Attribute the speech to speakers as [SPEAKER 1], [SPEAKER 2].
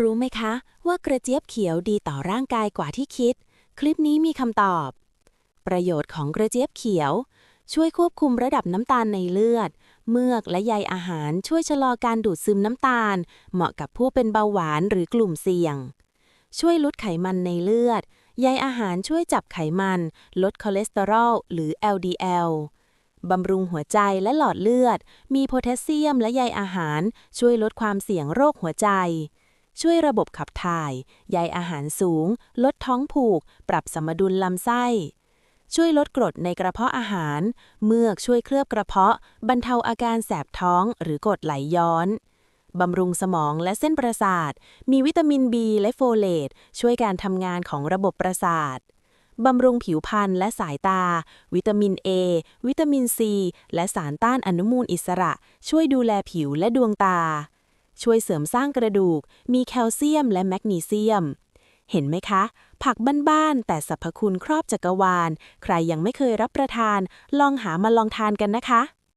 [SPEAKER 1] รู้ไหมคะ ว่ากระเจี๊ยบเขียวดีต่อร่างกายกว่าที่คิด คลิปนี้มีคำตอบ ประโยชน์ของกระเจี๊ยบเขียว ช่วยควบคุมระดับน้ำตาลในเลือด เมือกและใยอาหารช่วยชะลอการดูดซึมน้ำตาล เหมาะกับผู้เป็นเบาหวานหรือกลุ่มเสี่ยง ช่วยลดไขมันในเลือด ใยอาหารช่วยจับไขมัน ลดคอเลสเตอรอลหรือ LDL บำรุงหัวใจและหลอดเลือด มีโพแทสเซียมและใยอาหาร ช่วยลดความเสี่ยงโรคหัวใจ ช่วยระบบขับถ่าย ใยอาหารสูง ลดท้องผูก ปรับสมดุลลำไส้ ช่วยลดกรดในกระเพาะอาหาร เมือกช่วยเคลือบกระเพาะ บรรเทาอาการแสบท้องหรือกรดไหลย้อนบำรุงสมองและเส้นประสาท มีวิตามิน B และโฟเลต ช่วยการทำงานของระบบประสาท บำรุงผิวพรรณและสายตา วิตามิน A วิตามิน C และสารต้านอนุมูลอิสระ ช่วยดูแลผิวและดวงตา ช่วยเสริมสร้างกระดูก มีแคลเซียมและแมกนีเซียม เห็นไหมคะ ผักบ้านๆ แต่สรรพคุณครอบจักรวาล ใครยังไม่เคยรับประทาน ลองหามาลองทานกันนะคะ